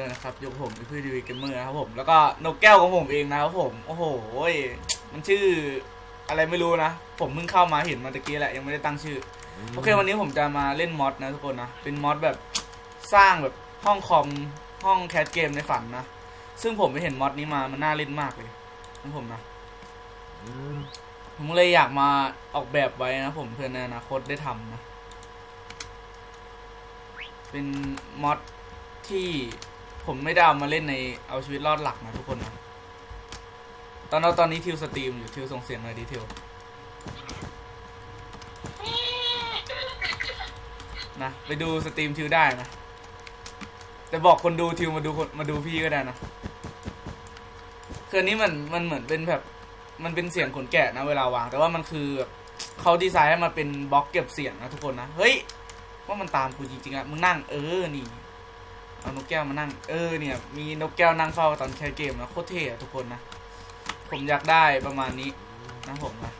ด้วยนะครับยกผมเป็นพี่ดีวีเกมเมอร์นะครับผมแล้วก็นกแก้วของผมเองนะครับผมโอ้โหยมันชื่ออะไรไม่รู้นะ ผมเพิ่งเข้ามาเห็นมาตะกี้แหละยังไม่ได้ตั้งชื่อโอเควันนี้ผมจะมาเล่นมอดนะทุกคนนะเป็นมอดแบบสร้างแบบห้องคอมห้องแคสเกมในฝันนะซึ่งผมไปเห็นมอดนี้มามันน่าเล่นมากเลยนะผมนะอืมผมเลยอยากมาออกแบบไว้นะผมเพื่อในอนาคตได้ทำนะ เป็นมอดที่ ผมไม่ได้เอามาเล่นในเอาชีวิตรอดหลักนะทุกคนนะตอนเราตอนนี้ทิวสตรีมอยู่ทิวส่งเสียงหน่อยดิทิวนะไปดูสตรีมทิวได้นะแต่บอกคนดูทิวมาดูมาดูพี่ก็ได้นะคืออันนี้มันมันเหมือนเป็นแบบมันเป็นเสียงขนแกะนะเวลาวาง แต่ว่ามันคือเขาดีไซน์ให้มาเป็นบล็อกเก็บเสียงนะทุกคนนะ เฮ้ย ว่ามันตามกูจริงๆอะมึงนั่งเออนี่ เอานกแก้วมานั่ง เออเนี่ย มีนกแก้วนั่งเฝ้าตอนแคสเกมนะโคตรเท่อะทุกคนนะ ผมอยากได้ประมาณนี้นะผมนะ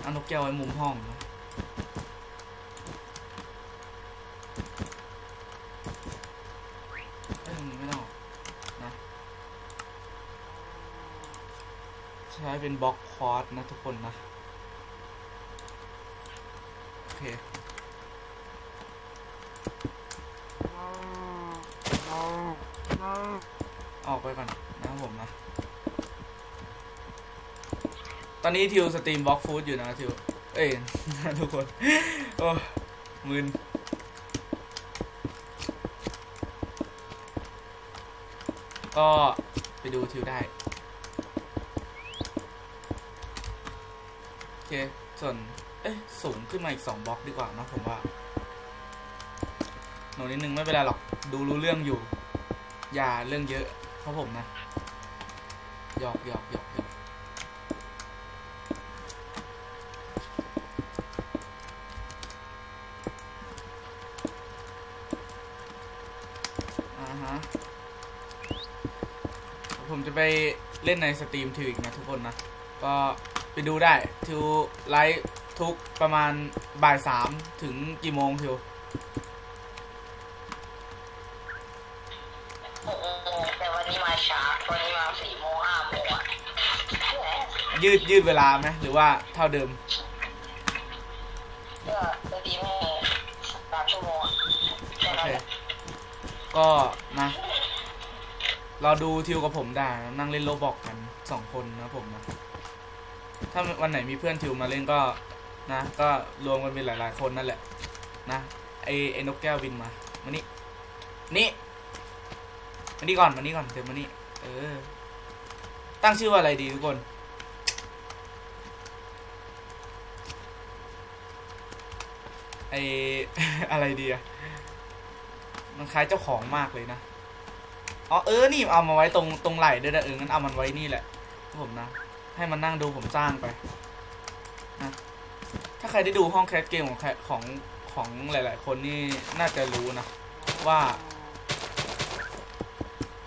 เอานกแก้วไว้มุมห้องนะเอ้ยไม่ต้องนะใช้เป็นบล็อกคอร์สนะทุกคนนะ โอเค ออกไปก่อนนะครับผมนะ ตอนนี้ทิวสตรีมบล็อกฟู้ดอยู่นะทิว เอ้ยทุกคน โอ้มึนก็ไปดูทิวได้ โอเค ส่วน เอ๊ะสูงขึ้นมาอีกสองบล็อกดีกว่านะผมว่าหนูนิดนึงไม่เป็นไรหรอก ดูรู้เรื่องอยู่ อย่าเรื่องเยอะ ครับผมนะหยอกหยอกหยอกหยอกอ่าฮะผมจะไปเล่นในสตรีมทิวอีกนะทุกคนนะ ก็ไปดูได้ทิวไลฟ์ทุกประมาณบ่ายสามถึงกี่โมงทิว ยืดยืดเวลาไหมหรือว่าเท่าเดิมก็จะดีแม่สามชั่วโมงอะแค่โอนั้นเคแหละก็นะรอดูทิวกับผมได้นะนั่งเล่นโลบอกกันสองคนนะผมนะ ถ้าวันไหนมีเพื่อนทิวมาเล่นก็นะ ก็รวมกันเป็นหลาย ๆ คนนั่นแหละ นะไอไอนกแก้วบินมามานี่นี่มานี่ก่อนมานี่ก่อนเดี๋ยวมานี่เออ ตั้งชื่อว่าอะไรดีทุกคน ไออะไรดีอะมันคล้ายเจ้าของมากเลยนะอ๋อเออนี่เอามาไว้ตรงตรงไหล่ด้วยนะเอองั้นเอามันไว้นี่แหละผมนะ ให้มันนั่งดูผมสร้างไปนะถ้าใครได้ดูห้องแคสเกมของของของหลาย ๆ คนนี่น่าจะรู้นะ ว่า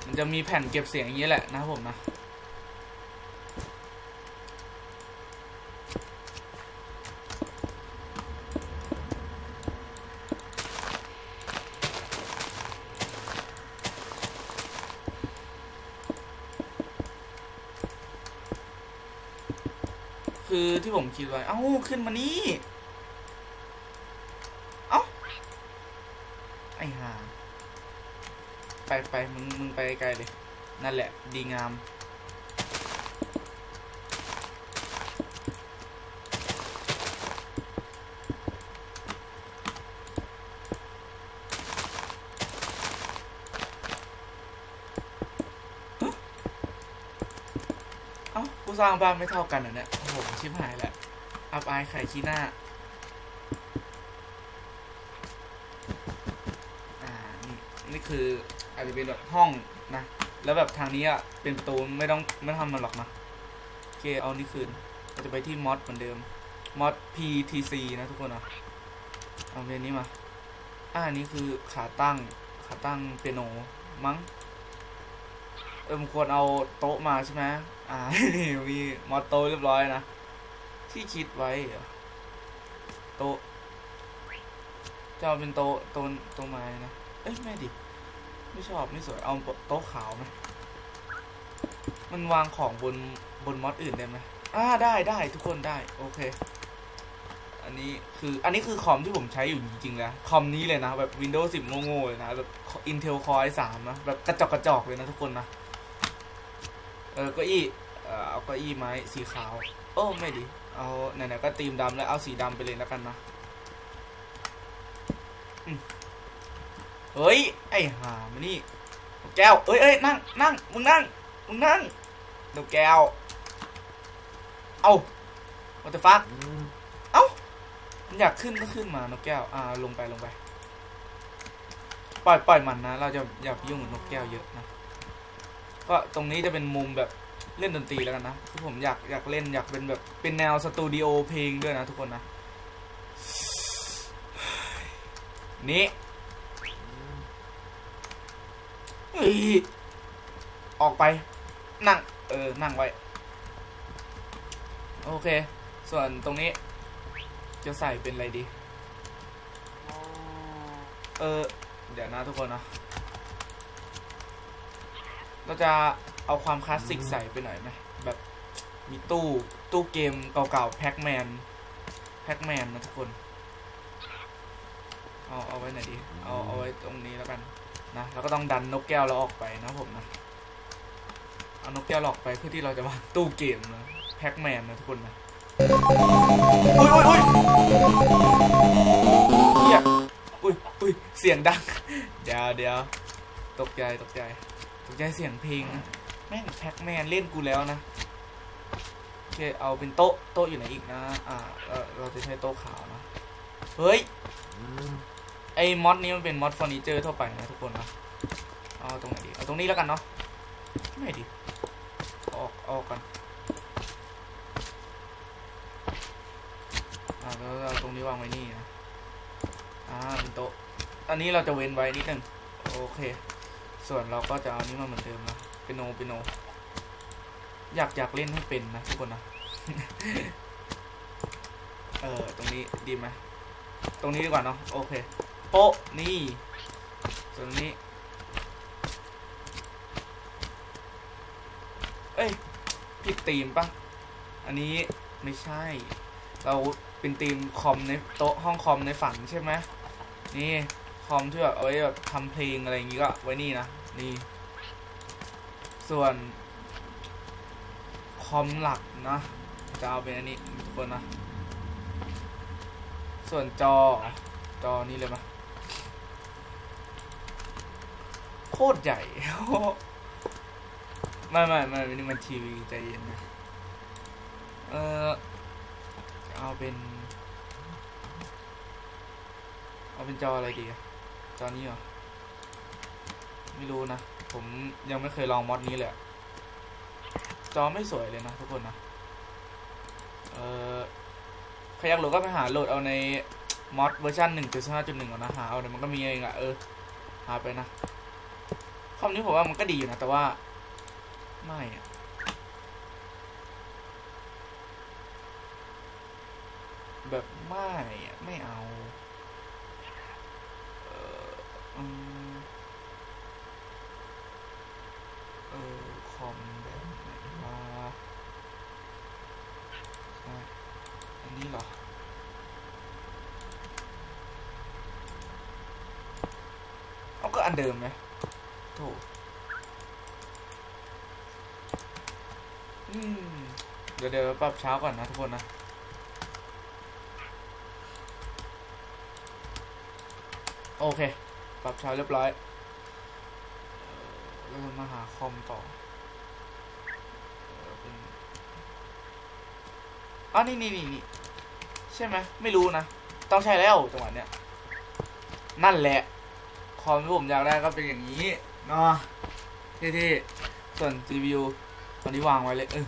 มันจะมีแผ่นเก็บเสียงอย่างนี้แหละนะครับผมนะ คือ ที่ผมคิดไว้ เอ้า ขึ้นมานี่ เอ้า ไอ้ห่า ไปไปมึง มึงไปไกลเลย นั่นแหละ ดีงาม เอ้า กูสร้างบ้านไม่เท่ากันเหรอเนี่ย โอ้โหชิบหายแล้ว อับอายไข่ขี้หน้า อ่า นี่ นี่คืออาจจะเป็นแบบห้องนะ แล้วแบบทางนี้อะ เป็นประตูไม่ต้องไม่ทำมันหรอกนะโอเค เอานี่คืนเราจะไปที่มอดเหมือนเดิม มอด PTC นะทุกคนนะเอาเมนนี้มา อ่านนี้คือขาตั้ง ขาตั้งเปียโนมั้ง เออมควรเอาโต๊ะมาใช่ไหมอ่า นี่มีมอโต๊ะเรียบร้อยนะ ที่คิดไว้โต๊ะจะเอาเป็นโต๊ะโต๊ะโต๊ะไม้นะ เอ้ยไม่ดิ ไม่ชอบไม่สวย เอาโต๊ะขาวไหมมันวางของบนบนมอดอื่นได้ไหมอ่าได้ได้ทุกคนได้ โอเค อันนี้คืออันนี้คือคอมที่ผมใช้อยู่จริงๆแล้ว คอมนี้เลยนะ แบบ Windows 10 โง่ๆเลยนะ แบบ Intel Core i3 นะ แบบกระจอกกระจอกเลยนะทุกคนนะ เออเก้าอี้เอาเก้าอี้ไม้สีขาว โอ้ไม่ดีเอาไหนๆก็ตีมดำแล้วเอาสีดำไปเลยแล้วกันนะเฮ้ย ไอ้ห่ามานี่แก้วเอ้ยเอ้ยนั่งนั่งมึงนั่งมึงนั่งนกแก้ว เอา what the fuck เอ้ามันอยากขึ้นก็ขึ้นมานกแก้ว อ่า ลงไปลงไป ปล่อยปล่อยมันนะ เราจะอย่าไปยุ่งกับนกแก้วเยอะนะ ก็ตรงนี้จะเป็นมุมแบบเล่นดนตรีแล้วกันนะคือผมอยากอยากเล่นอยากเป็นแบบเป็นแนวสตูดิโอเพลงด้วยนะทุกคนนะ นี่เฮ้ยออกไป นั่ง เออ นั่งไว้ โอเค ส่วนตรงนี้ จะใส่เป็นอะไรดี เออ เดี๋ยวนะทุกคนนะ เราจะเอาความคลาสสิกใส่ไปหน่อยไหมแบบมีตู้ ตู้เกมเก่าๆแพ็กแมนแพ็กแมนนะทุกคน เอาเอาไว้ไหนดี เอาเอาไว้ตรงนี้แล้วกันนะแล้วก็ต้องดันนกแก้วเราออกไปนะผมนะ เอานกแก้วออกไปเพื่อที่เราจะวางตู้เกมนะแพ็กแมนนะทุกคนนะอุ้ยอุ้ยอุ้ยเฮียอุ้ยอุ้ยเสียงดัง เดี๋ยวเดี๋ยวตกใจตกใจ ตกใจเสียงเพลงนะ แม่งแพ็กแมนเล่นกูแล้วนะโอเคเอาเป็นโต๊ะ โต๊ะอยู่ไหนอีกนะ อ่าเออเราจะใช้โต๊ะขาวนะ เฮ้ย ไอ้มอดนี้มันเป็นมอดเฟอร์นิเจอร์ทั่วไปนะทุกคนนะเอาตรงไหนดี เอาตรงนี้แล้วกันเนาะไม่ดี ออกอออกกันอ่าแล้วเราตรงนี้วางไว้นี่นะ อ่าเป็นโต๊ะ อันนี้เราจะเว้นไว้นิดนึง โอเค ส่วนเราก็จะเอานี้มาเหมือนเดิมนะเป็นโนเป็นโน อยากอยากเล่นให้เป็นนะทุกคนนะ เออตรงนี้ดีไหมตรงนี้ดีกว่าเนาะโอเคโป๊ะนี่ ส่วนนี้ เอ้ยผิดธีมปะอันนี้ไม่ใช่ เราเป็นธีมคอมในโต๊ะห้องคอมในฝันใช่ไหมนี่ คอมที่แบบเอาไว้แบบทำเพลงอะไรอย่างงี้ก็ไว้นี่นะนี่ ส่วนคอมหลักนะจะเอาเป็นอันนี้ทุกคนนะ ส่วนจอจอนี่เลยปะโคตรใหญ่ ไม่ไม่ไม่นี่มันทีวีใจเย็นนะ เออเอาเป็น เอาเป็นจออะไรดีอะ จอนี้เหรอ ไม่รู้นะ ผมยังไม่เคยลองมอดนี้เลยอะจอไม่สวยเลยนะทุกคนนะ เออใครอยากโหลดก็ไปหาโหลดเอาในมอดเวอร์ชันหนึ่งจุดห้าจุดหนึ่งก่อนนะหาเอาเดี๋ยวมันก็มีเองอะเออ หาไปนะคอมนี้ผมว่ามันก็ดีอยู่นะ แต่ว่า ไม่อะแบบไม่อะไม่เอา เอออืมเออคอมแบบไหนวะใช่อั นี้เหรอ เอาก็อันเดิมไหมโถอืม เดี๋ยวเดี๋ยวปรับเช้าก่อนนะทุกคนนะโอเค ปรับเช้าเรียบร้อยเออเรามาหาคอมต่ออ๋อนี่นี่นี่ ใช่ไหมไม่รู้นะ ต้องใช้แล้วจังหวะเนี้ยนั่นแหละคอมที่ผมอยากได้ก็เป็นอย่างนี้เนาะเท่ๆส่วน GPU ตอนนี้วางไว้เลยเออ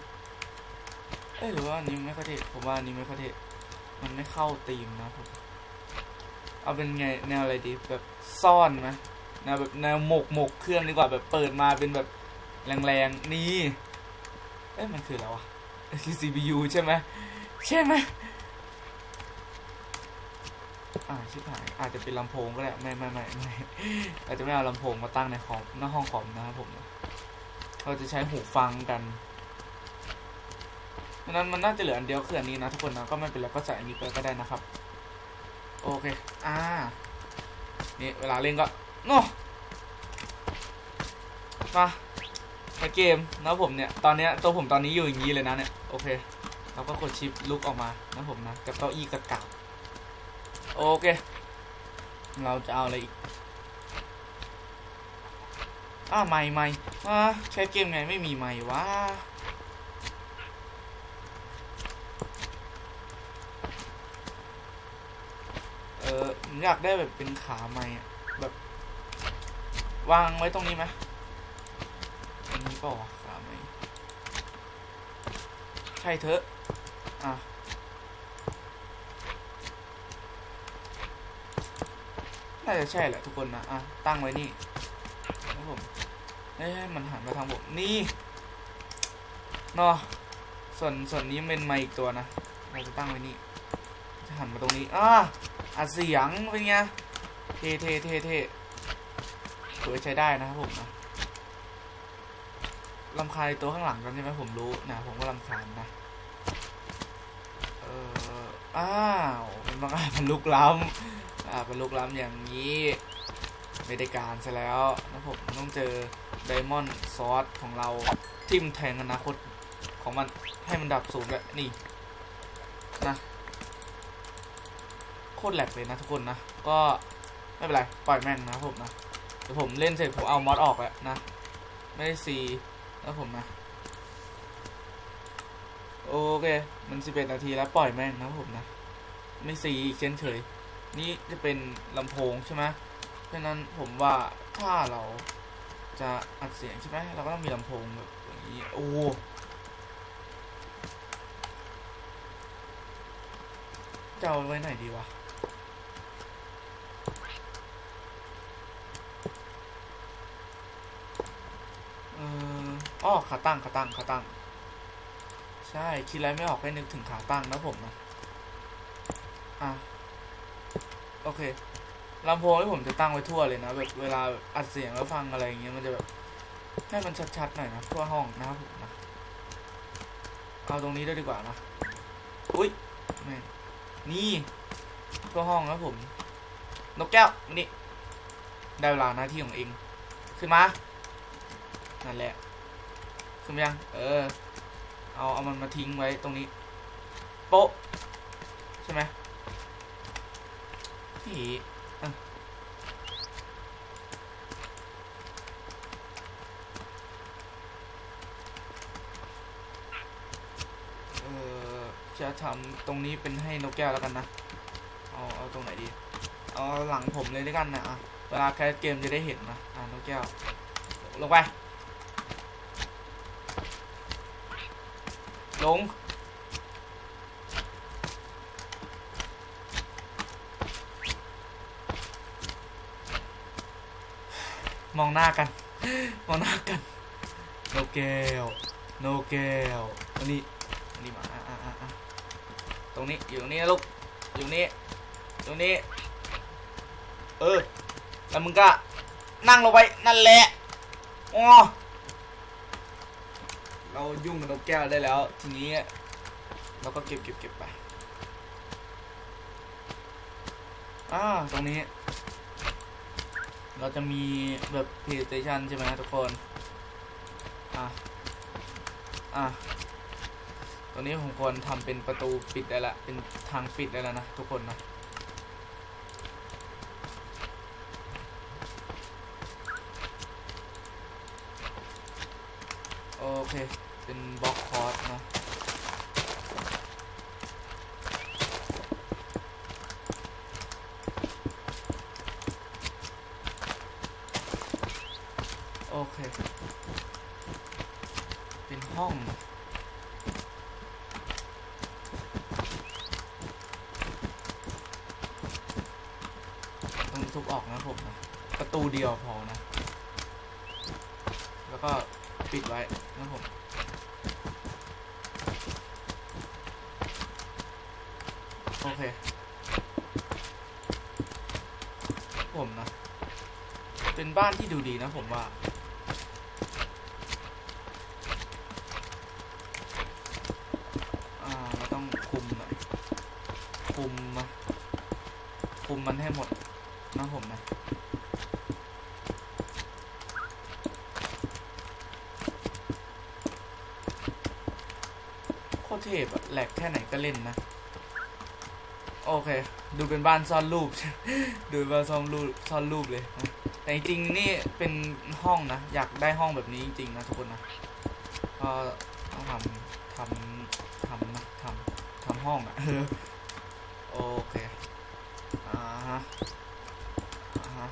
เอ้หรือว่าอันนี้ไม่ค่อยเท่ผมว่าอันนี้ไม่ค่อยเท่มันไม่เข้าธีมนะผมเอาเป็นไงแนวอะไรดีแบบซ่อนไหมแนวแบบแนวหมกหมกเครื่องดีกว่าแบบเปิดมาเป็นแบบแรงๆนี่เอ้ยมันคืออะไรวะคือ CPU ใช่ไหมใช่ไหม อ่าชิบหายอาจจะเป็นลำโพงก็ได้ไม่ไม่ไม่ไม่อาจจะไม่เอาลำโพงมาตั้งในคอมหน้าห้องคอมนะครับผม เราจะใช้หูฟังกันดังนั้นมันน่าจะเหลืออันเดียวคืออันนี้นะทุกคนนะก็ไม่เป็นไรก็ใส่อันนี้ไปก็ได้นะครับ โอเค อ่า นี่เวลาเล่นก็โน่มาในเกมนะผมเนี่ย ตอนเนี้ยตัวผมตอนนี้อยู่อย่างนี้เลยนะเนี่ย โอเค เราก็กดชิปลุกออกมานะผมนะ กับเก้าอี้กระกา โอเค เราจะเอาอะไรอีกอ้าไม่ไม่อ่าใช้เกมไงไม่มีไม่วะเออผมอยากได้แบบเป็นขาไม้แบบ วางไว้ตรงนี้ไหมอันนี้เปล่าวะขาไม้ใช่เถอะ อะาจะใช่แหละทุกคนนะอะตั้งไว้นี่ครับผมเอ้ยมันหันมาทางผมนี่เนาะส่วนส่วนนี้เป็นไมค์อีกตัวนะเราจะตั้งไว้นี่จะหันมาตรงนี้อ่าอัดเสียงเป็นไงเท่เท่เท่เท่สวยใช้ได้นะครับผมนะลำคาญตัวข้างหลังกันใช่ไหมผมรู้นะผมก็ลำคาญนะเอออ้าวมันมันลุกล้ำ อ่าเป็นลุกล้ำอย่างนี้ไม่ได้การซะแล้วนะผมต้องเจอไดมอนด์ซอสของเราทิมแทงอนาคตของมันให้มันดับสูงแบบนี่นะโคตรแหลกเลยนะทุกคนนะ ก็ไม่เป็นไร ปล่อยแม่งนะผมนะเดี๋ยวผมเล่นเสร็จผมเอามอดออกแล้วนะ ไม่ได้ซีแล้วผมนะ โอเค มันสิบเอ็ดนาทีแล้วปล่อยแม่งนะผมนะ ไม่ซีอีกเช่นเคย นี่จะเป็นลำโพงใช่ไหมเพราะฉะนั้นผมว่าถ้าเราจะอัดเสียงใช่ไหมเราก็ต้องมีลำโพงแบบอย่างนี้โอ้จะเอาไว้ไหนดีวะเอออ้อขาตั้งขาตั้งขาตั้ง ใช่ คิดอะไรไม่ออกให้นึกถึงขาตั้งนะผมนะ อะ โอเคลำโพงที่ผมจะตั้งไว้ทั่วเลยนะแบบเวลาอัดเสียงแล้วฟังอะไรอย่างเงี้ยมันจะแบบให้มันชัดๆหน่อยนะทั่วห้องนะครับผมนะเอาตรงนี้ด้วยดีกว่านะอุ้ยแม่นี่ทั่วห้องนะผม นกแก้วนี่ได้เวลาหน้าที่ของเองขึ้นมานั่นแหละขึ้นยังเออ เอาเอามันมาทิ้งไว้ตรงนี้ โป๊ะใช่ไหม นี่เออจะทำตรงนี้เป็นให้นกแก้วแล้วกันนะ เอาเอาตรงไหนดี เอาหลังผมเลยด้วยกันนะอะเวลาแคสเกมจะได้เห็นนะอ่านกแก้ว ลงไป ลง มองหน้ากัน มองหน้ากันโนเกลโนเกลอันนี้อันนี้มาอะอะอะตรงนี้อยู่ตรงนี้นะลูกอยู่นี้ตรงนี้ เออแล้วมึงก็นั่งลงไปนั่นแหละอ๋อเรายุ่งกับนกแก้วได้แล้ว ทีนี้เราก็เก็บเก็บเก็บไปอ่าตรงนี้ เราจะมีแบบ PlayStation ใช่ไหมทุกคน อะ อะตรงนี้ผมควรทำเป็นประตูปิดได้ละ เป็นทางปิดได้แล้วนะ ทุกคนนะ โอเค เป็นบล็อกคอร์สนะ เดียวพอนะ แล้วก็ปิดไว้นะผมโอเค ผมนะ เป็นบ้านที่ดูดีนะผมว่าคุมมันให้หมดนะผมนะ เทพอะแหลกแค่ไหนก็เล่นนะ โอเค ดูเป็นบ้านซ่อนรูป ดูเป็นบ้านซ่อนรูปซ่อนรูปเลยแต่จริงๆนี่เป็นห้องนะ อยากได้ห้องแบบนี้จริงๆนะทุกคนนะก็ต้องทำทำทำนะทำทำห้องอะโอเคอ่าฮะอ่าฮะ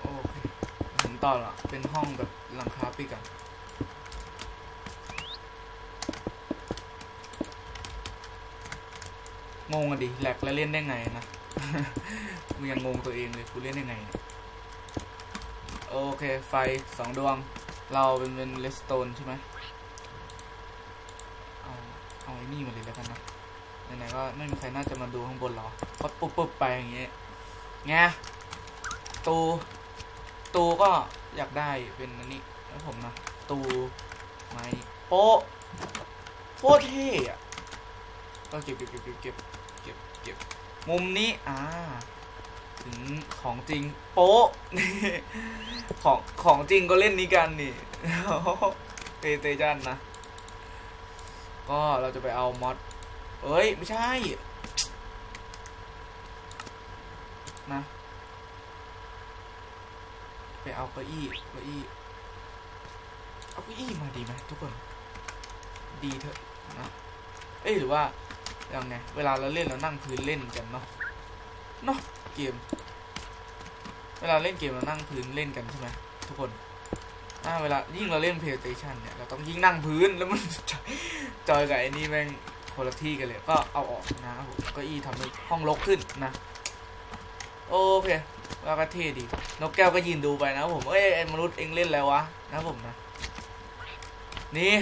โอเค ผมต่อละเป็นห้องแบบหลังคาปิกอะงงอะดิแหลกแล้วเล่นได้ไงนะกูยังงงตัวเองเลยกูเล่นได้ไงเนี่ยโอเค ไฟสองดวง เราเป็นเป็นเลสโตนใช่ไหมเอาเอาไอ้นี่มาเลยแล้วกันนะไหนๆก็ไม่มีใครน่าจะมาดูข้างบนหรอก็ปุ๊บปุ๊บไปอย่างเงี้ยไงตูตูก็ อยากได้เป็นอันนี้แล้วผมนะตูไม้โป๊ะโคตรเท่อะก็เก็บเก็บเก็บเก็บเก็บเก็บเก็บมุมนี้อ่าถึงของจริงโป๊ะของของจริงก็เล่นนี้กันนี่เตเตจันนะ ก็เราจะไปเอามอดเอ้ย ไม่ใช่ นะ ไป เอาเก้าอี้เก้าอี้เอาเก้าอี้มาดีไหมทุกคน ดีเถอะนะเอ้ยหรือว่ายังไงเวลาเราเล่นเรานั่งพื้นเล่นกันเนาะเนาะเกม เวลาเล่นเกมเรานั่งพื้นเล่นกันใช่ไหมทุกคนอ่าเวลายิ่งเราเล่น PlayStation เนี่ยเราต้องยิ่งนั่งพื้นแล้วมันจอยกับไอ้นี่แม่งคนละที่กันเลย ก็เอาออกนะครับผมเก็อี้ทำให้ห้องรกขึ้นนะ โอเค แล้วก็เท่ดี นกแก้วก็ยืนดูไปนะผม เอ้ยมนุษย์เองเล่นแล้ววะ นะผมนะ นี่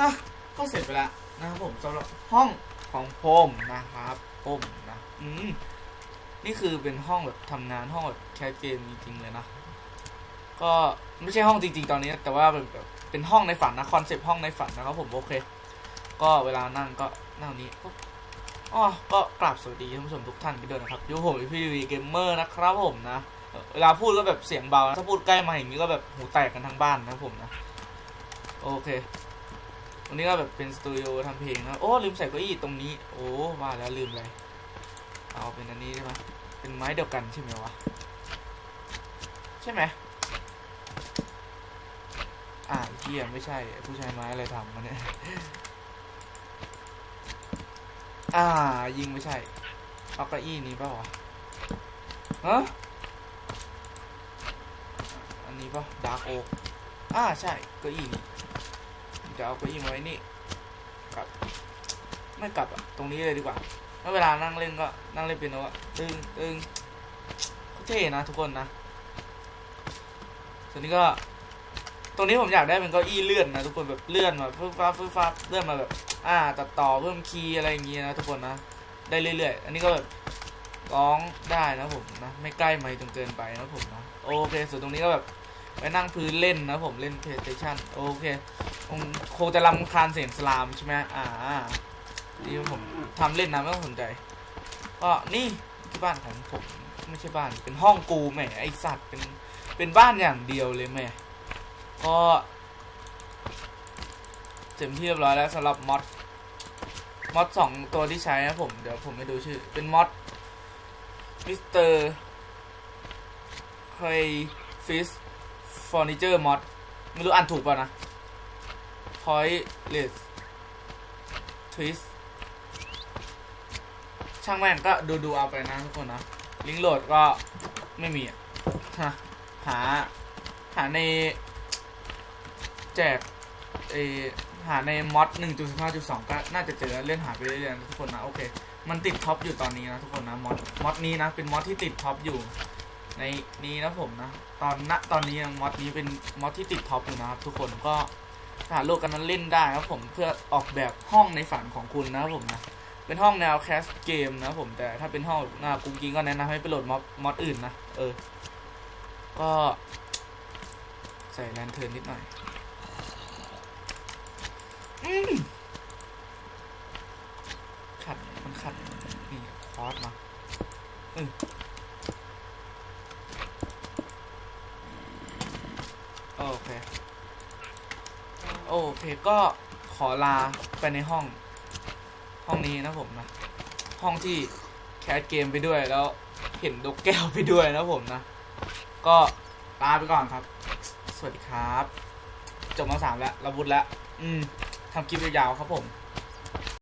นะก็เสร็จไปแล้วนะครับผมสำหรับห้องของผมนะครับผมนะ อืม นี่คือเป็นห้องแบบทำงานห้องแบบแคสเกมจริงๆเลยนะ ก็ไม่ใช่ห้องจริง ๆ ตอนนี้ แต่ว่าเป็นแบบเป็นห้องในฝันนะคอนเซปต์ห้องในฝันนะครับผมโอเค ก็เวลานั่งก็นั่งนี้ปุ๊บ อ๋อก็กราบสวัสดีท่านผู้ชมทุกท่านกันด้วยนะครับยูผมพี่วีเกมเมอร์นะครับผมนะเวลาพูดก็แบบเสียงเบานะถ้าพูดใกล้มาอย่างนี้ก็แบบหูแตกกันทั้งบ้านนะผมนะ โอเค วันนี้ก็แบบเป็นสตูดิโอทำเพลงนะโอ้ลืมใส่เก้าอี้ตรงนี้ โอ้ว่าแล้วลืมอะไรเอาเป็นอันนี้ได้ไหมเป็นไม้เดียวกันใช่ไหมวะ ใช่ไหมอ่าเฮียไม่ใช่ผู้ชายไม้อะไรทำมาเนี่ย อ่า ยิงไม่ใช่เอาเก้าอี้นี้เปล่าวะฮะอันนี้ป่ะดาร์กโอกอ่าใช่เก้าอี้นี้จะเอาเก้าอี้มาไว้นี่กลับ ไม่กลับอะตรงนี้เลยดีกว่าแล้วเวลานั่งเล่นก็นั่งเล่นเปียโนอะตึงตึงเท่นะทุกคนนะส่วนนี้ก็ ตรงนี้ผมอยากได้เป็นเก้าอี้เลื่อนนะทุกคนแบบเลื่อนมาฟึบฟ้าฟึ๊บฟ้าเลื่อนมาแบบ อ่าตัดต่อเพิ่มคีย์อะไรอย่างเงี้ยนะทุกคนนะ ได้เรื่อยๆ อันนี้ก็แบบร้องได้นะผมนะ ไม่ใกล้ไม่จนเกินไปนะผมนะโอเค ส่วนตรงนี้ก็แบบไปนั่งพื้นเล่นนะผมเล่น PlayStation โอเคคงคงจะรำคาญเสียงสลามใช่ไหมอ่านี่ผมทำเล่นนะไม่ต้องสนใจก็นี่ที่บ้านของผมไม่ใช่บ้านเป็นห้องกูแหมไอสัตว์เป็นเป็นบ้านอย่างเดียวเลยแหม่ก็ เต็มที่เรียบร้อยแล้วสำหรับมอดมอดสองตัวที่ใช้นะผมเดี๋ยวผมไปดูชื่อ เป็นมอดมิสเตอร์เคยฟิสเฟอร์นิเจอร์มอดไม่รู้อ่านถูกป่ะนะ Point List Twist ช่างแม่งก็ดูดูเอาไปนะทุกคนนะ ลิงก์โหลดก็ไม่มีอะฮะหา หาในแจกเอ หาในมอด1.15.2 ก็น่าจะเจอเล่นหาไปเรื่อยๆนะทุกคนนะ โอเค มันติดท็อปอยู่ตอนนี้นะทุกคนนะมอดมอดนี้นะเป็นมอดที่ติดท็อปอยู่ ในนี้นะผมนะ ตอนณตอนนี้มอดนี้เป็นมอดที่ติดท็อปอยู่นะครับทุกคนก็สาโลกกันนั้นเล่นได้ครับผมเพื่อออกแบบห้องในฝันของคุณนะครับผมนะเป็นห้องแนวแคสเกมนะผมแต่ถ้าเป็นห้องหน้ากุ้งกิ้งก็แนะนำให้ไปโหลดมอดมอดอื่นนะเออ ก็ใส่แลนเทิร์นนิดหน่อย ขัด มันขัด นี่คอร์สมาอืมโอเค โอเค ก็ขอลาไปในห้อง ห้องนี้นะผมนะ ห้องที่แคสเกมไปด้วยแล้วเห็นดกแก้วไปด้วยนะผมนะ ก็ลาไปก่อนครับ สวัสดีครับ จบมาสามแล้วระบุดแล้ว อืม ทำคลิปยาวๆครับผม